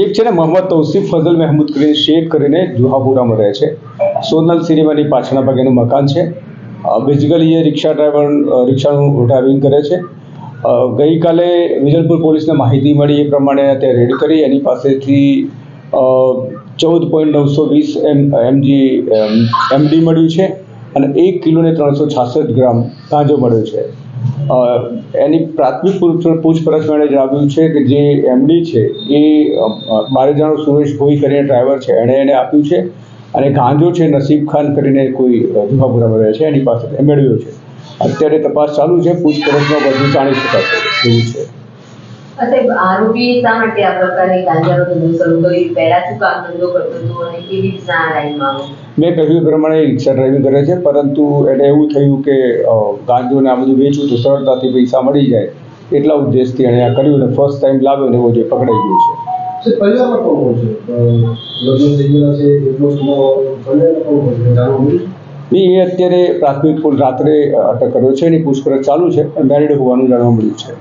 એક છે ને મોહમ્મદ તૌસીફ ફઝલ મહેમૂદ કરીને શેખ કરીને જુહાપુરામાં રહે છે. સોનલ સિનેમાની પાછળના ભાગેનું મકાન છે. બેઝિકલી એ રિક્ષા ડ્રાઈવર રિક્ષાનું ડ્રાઇવિંગ કરે છે. ગઈકાલે વિજલપુર પોલીસને માહિતી મળી એ પ્રમાણે તે રેડ કરી. એની પાસેથી ચૌદ પોઈન્ટ નવસો વીસ એમ, એમજી એમડી મળ્યું છે અને એક કિલો ને ત્રણસો છાસઠ ગ્રામ ગાંજો મળ્યો છે. એની પ્રાથમિક પૂછપરછ મેળે જણાવ્યું છે કે જે એમડી છે, એ મારે જાણો સુરેશ ભોઈ કરીને ડ્રાઈવર છે, એણે એને આપ્યું છે અને ગાંજો છે, નસીબ ખાન કરીને કોઈ જુહાપુરામાં રહે છે, એની પાસે મેળવ્યો છે. અત્યારે તપાસ ચાલુ છે, પૂછપરછમાં બધું જાણી શકાશે એવું છે. સાહેબ આરોપી શા માટે આ પ્રકારે ગાંજાનો ધંધો શરૂ કર્યો? પહેલા શું કામ ધંધો કરતો હતો અને કેવી રીતના લાઈનમાં મેં કહ્યું પ્રમાણે રિક્ષા ડ્રાઇવિંગ કરે છે પરંતુ એને એવું થયું કે અ, ને આ બધું વેચવું તો સરળતાથી પૈસા મળી જાય એટલા ઉદ્દેશથી એણે આ કર્યું અને ફર્સ્ટ ટાઈમ લાવ્યો ને એવો જે પકડાઈ ગયું છે. છે પરિવારમાં કોણ કોણ છે? લગ્ન થઈ ગયેલા છે એટલો સમય પરિવારમાં કોણ કોણ છે? નહીં એ અત્યારે પ્રાથમિક રાત્રે અટક કર્યો છે એની પૂછપરછ ચાલુ છે મેરિડ હોવાનું જાણવા મળ્યું છે.